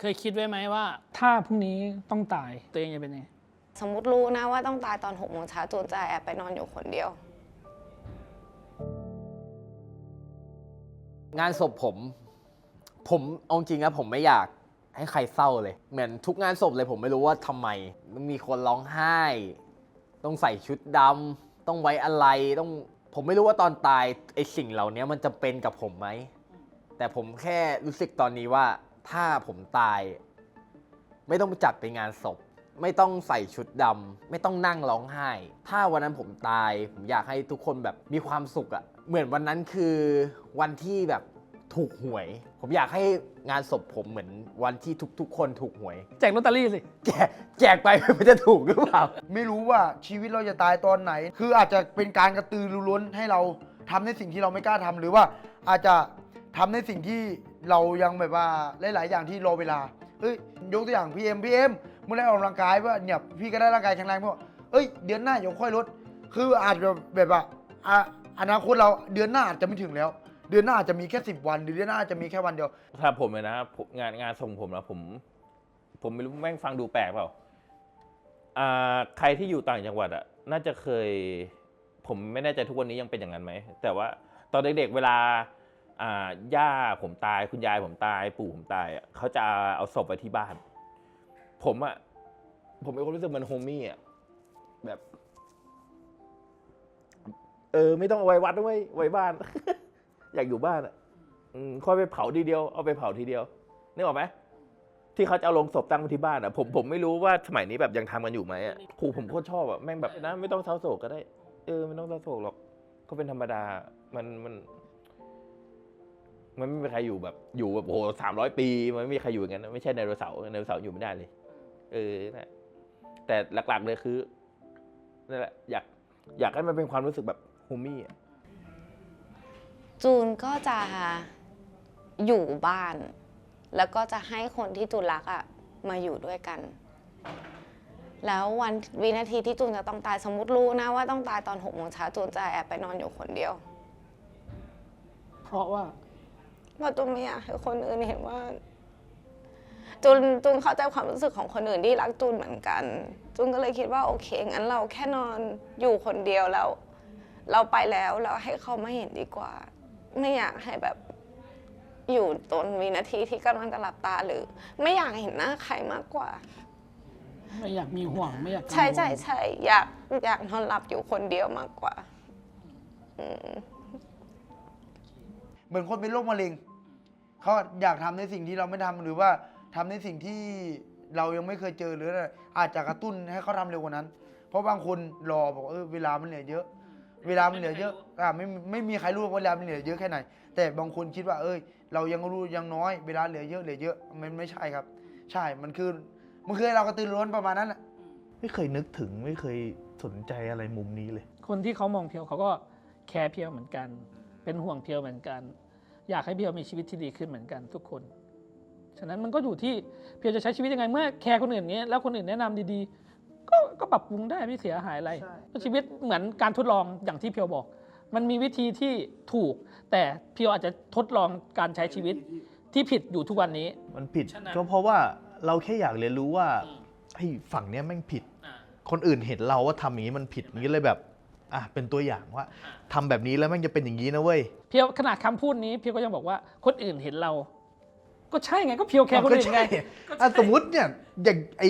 เคยคิดไว้ไหมว่า ถ้าพรุ่งนี้ต้องตายตัวเองจะเป็นยังไงสมมติรู้นะว่าต้องตายตอนหกโมงเช้าจูนจะแอบไปนอนอยู่คนเดียว งานศพผม ผมเอาจริงนะผมไม่อยากให้ใครเศร้าเลย เหมือนทุกงานศพเลยผมไม่รู้ว่าทำไมต้องมีคนร้องไห้ ต้องใส่ชุดดำต้องไว้อะไรต้องผมไม่รู้ว่าตอนตายไอสิ่งเหล่านี้มันจะเป็นกับผมไหมแต่ผมแค่รู้สึกตอนนี้ว่า ถ้าผมตาย ไม่ต้องจัดไปงานศพ ไม่ต้องใส่ชุดดำไม่ต้องนั่งร้องไห้ ถ้าวันนั้นผมตาย ผมอยากให้ทุกคนแบบมีความสุขอะเหมือนวันนั้นคือวันที่แบบถูกหวย ผมอยากให้งานศพผมเหมือนวันที่ทุกๆ คนถูกหวย แจกลอตเตอรี่สิ แจกแจกไปมันจะถูกหรือเปล่า ไม่รู้ว่าชีวิตเราจะตายตอนไหน คืออาจจะเป็นการกระตือรือร้นให้เราทำในสิ่งที่เราไม่กล้าทำหรือว่าอาจจะ ทำในสิ่งที่เรายังแบบว่าหลาย ๆ อย่างที่รอเวลาเอ้ยยกตัวอย่างพี่เอ็มพี่เอ็มเมื่อได้ออกกำลังกายว่าเนี่ยพี่ก็ได้ร่างกายแข็งแรงเพราะเอ้ยเดือนหน้าเดี๋ยวค่อยลดคืออาจจะแบบว่าอะอนาคตเราเดือนหน้าอาจจะไม่ถึงแล้ว เดือนหน้าอาจจะมีแค่สิบวันหรือเดือนหน้าอาจจะมีแค่วันเดียว ถ้าผมเลยนะผมงานงานส่งผมนะผม ผมไม่รู้แม่งฟังดูแปลกเปล่าอ่าใครที่อยู่ต่างจังหวัดอะน่าจะเคย ผมไม่แน่ใจทุกวันนี้ยังเป็นอย่างนั้นไหมแต่ว่าตอนเด็กๆเวลา ย่าผมตายคุณยายผมตาย ปู่ผมตายเขาจะเอาศพไว้ที่บ้าน ผมอะผมมีความรู้สึกมันโฮมี่อะแบบ เออ ไม่ต้องเอาไว้วัดด้วยไว้บ้าน อยากอยู่บ้านอะค่อยไปเผาทีเดียวเอาไปเผาทีเดียวนึกออกไหมที่เขาจะเอาลงศพตั้งไว้ที่บ้านอะผมผมไม่รู้ว่าสมัยนี้แบบยังทำกันอยู่ไหมอะครูผมโคตรชอบอะแม่งแบบนะไม่ต้องเศร้าโศกก็ได้ เออไม่ต้องเศร้าโศกหรอกก็เป็นธรรมดามันมัน มันไม่มีใครอยู่แบบอยู่แบบโอ้โหสามร้อยปี มันไม่มีใครอยู่อย่างนั้นนะไม่ใช่ไดโนเสาร์ไดโนเสาร์อยู่ไม่ได้เลย เออนั่นแหละแต่หลักๆเลยคือนั่นแหละอยากอยากให้มันเป็นความรู้สึกแบบโฮมี่อะจูนก็จะอยู่บ้าน แล้วก็จะให้คนที่จูนรักอะมาอยู่ด้วยกัน แล้ววันวินาทีที่จูนจะต้องตายสมมติรู้นะว่าต้องตายตอนหกโมงเช้าจูนจะแอบไปนอนอยู่คนเดียว เพราะว่า เพราะจูนไม่อยากให้คนอื่นเห็นว่าจูนจูนเข้าใจความรู้สึกของคนอื่นที่รักจูนเหมือนกันจูนก็เลยคิดว่าโอเคงั้นเราแค่นอนอยู่คนเดียวแล้ว เราไปแล้วเราให้เขาไม่เห็นดีกว่า ไม่อยากให้แบบอยู่ตนวินาทีที่กำลังจะหลับตาหรือ ไม่อยากเห็นหน้าใครมากกว่า ไม่อยากมีห่วงไม่อยากกังวล ใช่ใช่ใช่อยากอยากนอนหลับอยู่คนเดียวมากกว่า อืม เหมือนคนเป็นโรคมะเร็งเขาอยากทำในสิ่งที่เราไม่ทำหรือว่าทำในสิ่งที่เรายังไม่เคยเจอหรืออะไรอาจจะกระตุ้นให้เขาทำเร็วกว่านั้น เพราะบางคนรอบอกเออเวลามันเหลือเยอะ เวลามันเหลือเยอะอ่าไม่ไม่มีใครรู้ว่าเวลามันเหลือเยอะแค่ไหน แต่บางคนคิดว่า เอ้ย เรายังรู้ยังน้อยเวลาเหลือเยอะเหลือเยอะมันไม่ใช่ครับ ใช่มันคือมันคือให้เรากระตือรือร้นประมาณนั้นแหละไม่เคยนึกถึงไม่เคยสนใจอะไรมุมนี้เลย คนที่เขามองเพียวเขาก็แคร์เพียวเหมือนกัน เป็นห่วงเพียวเหมือนกัน อยากให้เพียวมีชีวิตที่ดีขึ้นเหมือนกันทุกคน ฉะนั้นมันก็อยู่ที่เพียวจะใช้ชีวิตยังไงเมื่อแคร์คนอื่นเงี้ยแล้วคนอื่นแนะนำดีๆ ก็ก็ปรับปรุงได้ไม่เสียหายอะไรใช่เพราะชีวิตเหมือนการทดลองอย่างที่เพียวบอก มันมีวิธีที่ถูก แต่เพียวอาจจะทดลองการใช้ชีวิตที่ผิดอยู่ทุกวันนี้ มันผิดฉะนั้นก็เพราะว่าเราแค่อยากเรียนรู้ว่าไอ้ฝั่งเนี้ยแม่งผิด คนอื่นเห็นเราว่าทำอย่างนี้มันผิดอย่างนี้เลยแบบ อะเป็นตัวอย่างว่าทำแบบนี้แล้วแม่งจะเป็นอย่างนี้นะเว้ยเพียวขนาดคำพูดนี้เพียวก็ยังบอกว่าคนอื่นเห็นเรา ก็ใช่ไงก็เพียวแคร์คนอื่นไงก็ใช่อะสมมุติเนี่ยอย่างไอ้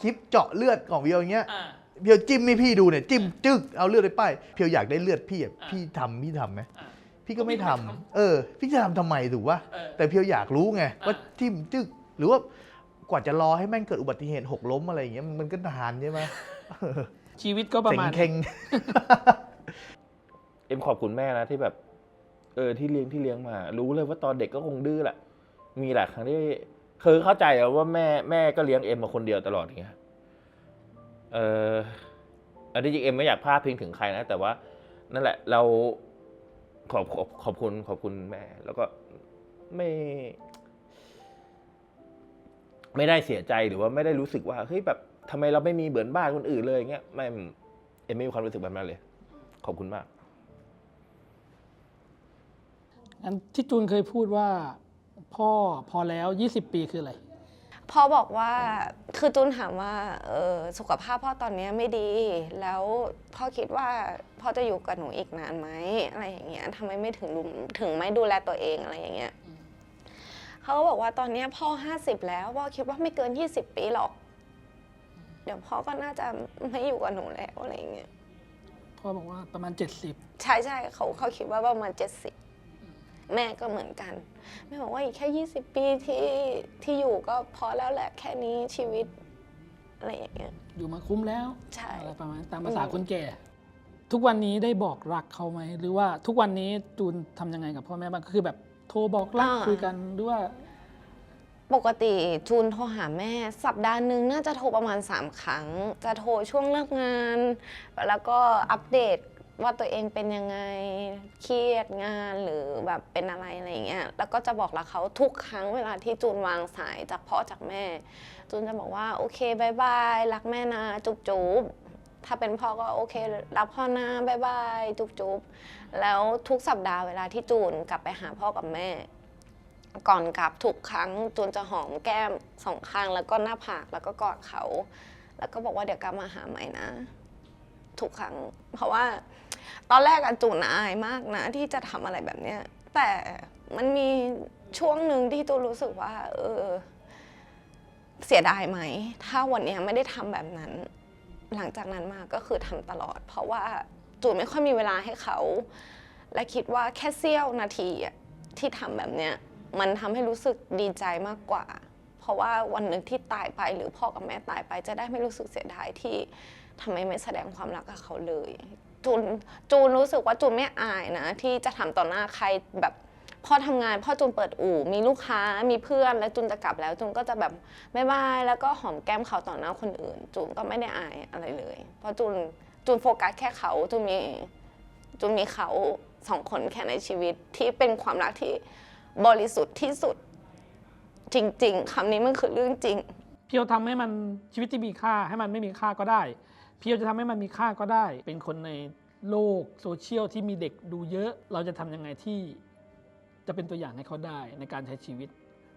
คลิปเจาะเลือดของเพียวอย่างเงี้ยอ่าเพียวจิ้มให้พี่ดูเนี่ยจิ้มจึ๊กเอาเลือดไปป้ายเพียวอยากได้เลือดพี่อะอ่าพี่ทำพี่ทำไหมอ่าพี่ก็ไม่พี่ทำไม่ทำเออ พี่จะทำทำไมถูกป่ะเออแต่เพียวอยากรู้ไงว่าอ่าจิ้มจึ๊กหรือว่ากว่าจะรอให้แม่งเกิดอุบัติเหตุหกล้มอะไรอย่างเงี้ยมันก็นานใช่ไหม ชีวิตก็ประเซ็งมาณเข่งเอ็มขอบคุณแม่นะที่แบบ เออที่เลี้ยงที่เลี้ยงมา รู้เลยว่าตอนเด็กก็คงดื้อแหละ มีหลายครั้งที่คือเข้าใจอะว่าแม่แม่ก็เลี้ยงเอ็มมาคนเดียวตลอดอย่างเงี้ยเอออันที่จริงเอ็มไม่อยากพลาดพิงถึงใครนะ แต่ว่า นั่นแหละ เราขอบขอบขอบคุณขอบคุณแม่ แล้วก็ไม่ ไม่ได้เสียใจหรือว่าไม่ได้รู้สึกว่าเฮ้ยแบบ ทำไมเราไม่มีเหมือนบ้านคนอื่นเลยอย่างเงี้ยไม่เอ็มไม่มีความรู้สึกแบบนั้นเลย ขอบคุณมากอันที่จูนเคยพูดว่า พ่อพอแล้ว 20 ปีคืออะไรพ่อบอกว่าคือจูนถามว่าเออสุขภาพพ่อตอนเนี้ยไม่ดี แล้วพ่อคิดว่าพ่อจะอยู่กับหนูอีกนานไหมอะไรอย่างเงี้ยทำไมไม่ถึงดูถึงไม่ดูแลตัวเองอะไรอย่างเงี้ยเขาก็บอกว่าตอนเนี้ยพ่อห้าสิบแล้วพ่อคิดว่าไม่เกินยี่สิบปีหรอก เดี๋ยวพ่อก็น่าจะไม่อยู่กับหนูแล้วอะไรอย่างเงี้ยพ่อบอกว่าประมาณ 70 ใช่ใช่เขาเขาคิดว่าประมาณเจ็ดสิบแม่ก็เหมือนกัน แม่บอกว่าอีกแค่ยี่สิบปีที่ที่อยู่ก็พอแล้วแหละแค่นี้ชีวิตอะไรอย่างเงี้ยอยู่มาคุ้มแล้วใช่อะไรประมาณตามภาษาอืมคนแก่ ทุกวันนี้ได้บอกรักเขาไหมหรือว่าทุกวันนี้จูนทำยังไงกับพ่อแม่บ้างคือแบบโทรบอกรักคุยกันหรือว่า ปกติจูนโทรหาแม่สัปดาห์หนึ่งน่าจะโทรประมาณ 3 ครั้ง จะโทรช่วงเลิกงาน แล้วก็อัปเดตว่าตัวเองเป็นยังไงเครียดงานหรือแบบเป็นอะไรอะไรอย่างเงี้ยแล้วก็จะบอกรักเขาทุกครั้งเวลาที่จูนวางสายจากพ่อจากแม่ จูนจะบอกว่าโอเคบายบายรักแม่นะจุ๊บจุ๊บถ้าเป็นพ่อก็โอเครักพ่อนะบายบายจุ๊บจุ๊บแล้วทุกสัปดาห์เวลาที่จูนกลับไปหาพ่อกับแม่ ก่อนกลับทุกครั้งจูนจะหอมแก้มสองข้างแล้วก็หน้าผากแล้วก็กอดเขา แล้วก็บอกว่าเดี๋ยวกลับมาหาใหม่นะ ทุกครั้ง เพราะว่า ตอนแรกอะจูนอายมากนะ ที่จะทำอะไรแบบเนี้ยแต่มันมีช่วงหนึ่งที่จูนรู้สึกว่า เออ เสียดายไหม ถ้าวันเนี้ยไม่ได้ทำแบบนั้น หลังจากนั้นมาก็คือทำตลอด เพราะว่าจูนไม่ค่อยมีเวลาให้เขา และคิดว่าแค่เสี้ยวนาทีที่ทำแบบเนี้ย มันทำให้รู้สึกดีใจมากกว่า เพราะว่าวันหนึ่งที่ตายไปหรือพ่อกับแม่ตายไป จะได้ไม่รู้สึกเสียดายที่ทำไมไม่แสดงความรักกับเขาเลย จูนจูนรู้สึกว่าจูนไม่อายนะ ที่จะทำต่อหน้าใครแบบพ่อทำงานพ่อจูนเปิดอู่ มีลูกค้ามีเพื่อนแล้วจูนจะกลับแล้วจูนก็จะแบบบายบายแล้วก็หอมแก้มเขาต่อหน้าคนอื่น จูนก็ไม่ได้อายอะไรเลย เพราะจูนจูนโฟกัสแค่เขาจูนมีจูนมีเขาสองคนแค่ในชีวิตที่เป็นความรักที่ บริสุทธิ์ที่สุด จริง ๆคำนี้มันคือเรื่องจริง เพียวทำให้มันชีวิตที่มีค่าให้มันไม่มีค่าก็ได้ เพียวจะทำให้มันมีค่าก็ได้ เป็นคนในโลกโซเชียลที่มีเด็กดูเยอะ เราจะทำยังไงที่จะเป็นตัวอย่างให้เขาได้ในการใช้ชีวิต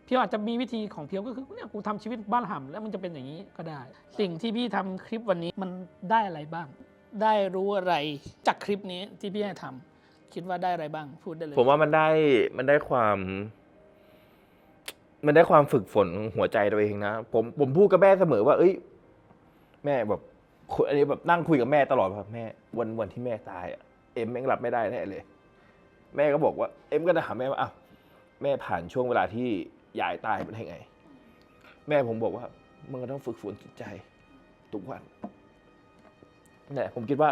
เพียวอาจจะมีวิธีของเพียวก็คือเนี่ยกูทำชีวิตบ้านห่ำแล้วมันจะเป็นอย่างนี้ก็ได้ สิ่งที่พี่ทำคลิปวันนี้มันได้อะไรบ้าง ได้รู้อะไรจากคลิปนี้ที่พี่ให้ทำ คิดว่าได้อะไรบ้าง พูดได้เลย ผมว่ามันได้มันได้ความ มันได้ความฝึกฝนหัวใจตัวเองนะผมผมพูดกับแม่เสมอว่า เอ้ย แม่แบบคุยอันนี้แบบนั่งคุยกับแม่ตลอดแบบแม่ วันวันที่แม่ตายอะเอ็มแม่งรับไม่ได้แน่เลย แม่ก็บอกว่า เอ็มก็จะถามแม่ว่าอ้าวแม่ผ่านช่วงเวลาที่ยายตายมาได้ไง แม่ผมบอกว่ามึงก็ต้องฝึกฝนจิตใจทุกวันเนี่ยผมคิดว่า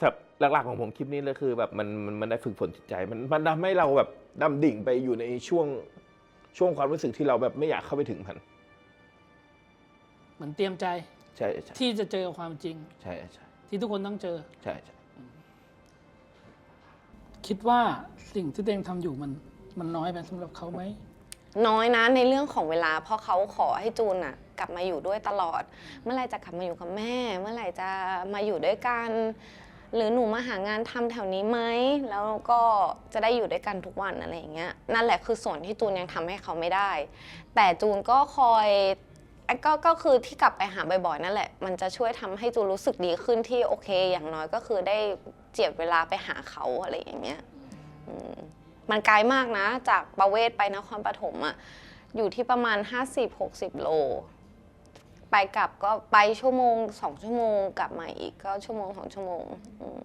แบบ หลักๆของผมคลิปนี้เลยคือแบบมันมันมันได้ฝึกฝนจิตใจ มันมันทำให้เราแบบดำดิ่งไปอยู่ในช่วงช่วงความรู้สึกที่เราแบบไม่อยากเข้าไปถึงมันเหมือนเตรียมใจใช่ใช่ที่จะเจอความจริง ใช่ใช่ที่ทุกคนต้องเจอ ใช่ใช่คิดว่าสิ่งที่ตัวเองทำอยู่มัน มันน้อยไปสำหรับเขาไหม น้อยนะในเรื่องของเวลา เพราะเขาขอให้จูนอะกลับมาอยู่ด้วยตลอด เมื่อไหรจะกลับมาอยู่กับแม่ เมื่อไหร่จะมาอยู่ด้วยกัน หรือหนูมาหางานทำแถวนี้ไหมแล้วก็จะได้อยู่ด้วยกันทุกวันอะไรอย่างเงี้ยนั่นแหละคือส่วนที่จูนยังทำให้เขาไม่ได้ แต่จูนก็คอยก็ก็คือที่กลับไปหาบ่อยๆนั่นแหละ มันจะช่วยทำให้จูนรู้สึกดีขึ้นที่โอเค อย่างน้อยก็คือได้เจียดเวลาไปหาเขาอะไรอย่างเงี้ยมมันไกลมากนะ จากประเวศไปนครปฐมอะอยู่ที่ประมาณ 50-60 โล ไปกลับก็ไปชั่วโมงสองชั่วโมงกลับมาอีกก็ชั่วโมงสองชั่วโมงอืม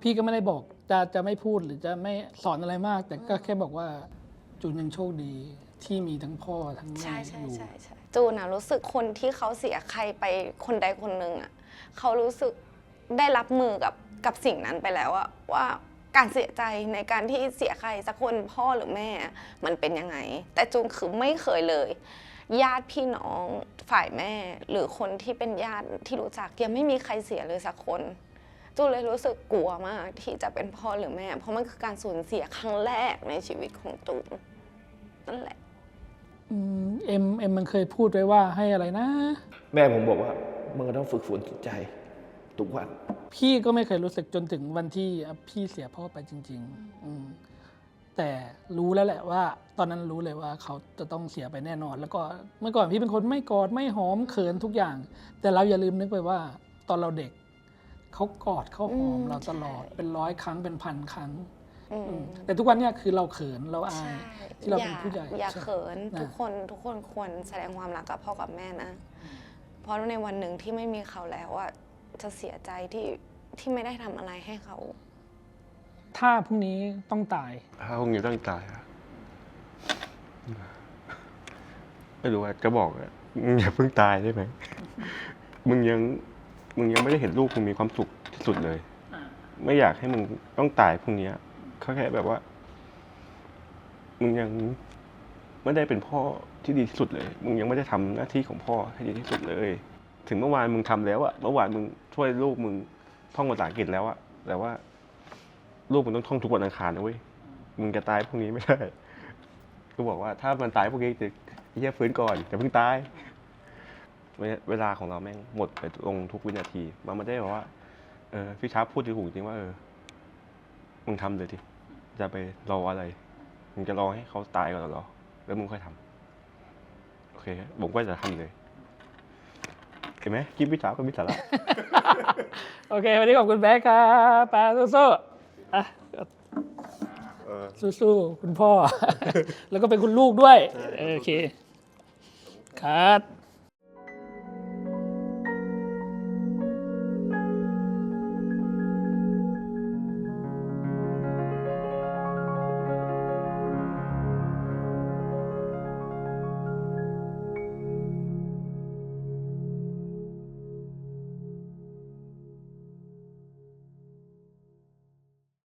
พี่ก็ไม่ได้บอกจะจะไม่พูดหรือจะไม่สอนอะไรมาก แต่ก็แค่บอกว่าจูนยังโชคดีที่มีทั้งพ่อทั้งแม่ใช่ใช่อยู่ใช่ใช่จูนอะรู้สึกคนที่เขาเสียใครไปคนใดคนหนึ่งอะเขารู้สึกได้รับมือกับกับสิ่งนั้นไปแล้วอะว่าการเสียใจในการที่เสียใครสักคนพ่อหรือแม่มันเป็นยังไง แต่จูนคือไม่เคยเลย ญาติพี่น้องฝ่ายแม่ หรือคนที่เป็นญาติที่รู้จักยังไม่มีใครเสียเลยสักคนจูนเลยรู้สึกกลัวมากที่จะเป็นพ่อหรือแม่ เพราะมันคือการสูญเสียครั้งแรกในชีวิตของจูนนั่นแหละอืมเอ็มเอ็มมันเคยพูดไว้ว่าให้อะไรนะ แม่ผมบอกว่ามึงก็ต้องฝึกฝนจิตใจทุกวัน พี่ก็ไม่เคยรู้สึกจนถึงวันที่พี่เสียพ่อไปจริง ๆ อืม แต่รู้แล้วแหละว่า ตอนนั้นรู้เลยว่าเขาจะต้องเสียไปแน่นอน แล้วก็เมื่อก่อนพี่เป็นคนไม่กอดไม่หอมเขินทุกอย่าง แต่เราอย่าลืมนึกไปว่า ตอนเราเด็กเขากอดเขาหอมอืมเราตลอดเป็นร้อยครั้งเป็นพันครั้งอืมอืมแต่ทุกวันเนี้ยคือเราเขินเราอายใช่ที่เราเป็นผู้ใหญ่อย่าใช่เขินนะทุกคนทุกคนควรแสดงความรักกับพ่อกับแม่นะ เพราะในวันหนึ่งที่ไม่มีเขาแล้วอะจะเสียใจที่ที่ไม่ได้ทำอะไรให้เขา ถ้าพรุ่งนี้ต้องตาย ถ้าพวกนี้ต้องตายอะไม่รู้ว่าจะบอกอะมึงอย่าเพิ่งตายได้ไหม มึงยังมึงยังไม่ได้เห็นลูกมึงมีความสุขที่สุดเลย ไม่อยากให้มึงต้องตายพรุ่งนี้เขาแค่แบบว่า มึงยังไม่ได้เป็นพ่อที่ดีที่สุดเลย มึงยังไม่ได้ทำหน้าที่ของพ่อให้ดีที่สุดเลย ถึงเมื่อวานมึงทำแล้วอะเมื่อวานมึงช่วยลูกมึงท่องภาษาอังกฤษแล้วอะแต่ว่า ลูกมึงต้องท่องทุกวันอังคารนะเว้ยมึงจะตายพรุ่งนี้ไม่ได้ก็บอกว่าถ้ามันตายพวกนี้จะไอ้เหี้ยฟื้นก่อนอย่าเพิ่งตาย เวลาของเราแม่งหมดไปลงทุกวินาที มันไม่ได้บอกว่าเออพี่ช้าพูดถูกจริงว่าเออมึงทำเลยทีจะไปรออะไรมึงจะรอให้เขาตายก่อนหรอแล้วมึงค่อยทำโอเคผมก็จะทำเลยเห็นไหมคลิปพี่ช้าร์ปก็มีสาระโอเค วันนี้ขอบคุณแบ๊กครับปาสู้ๆ อะเออสู้ๆคุณพ่อ แล้วก็เป็นคุณลูกด้วย โอเคครับ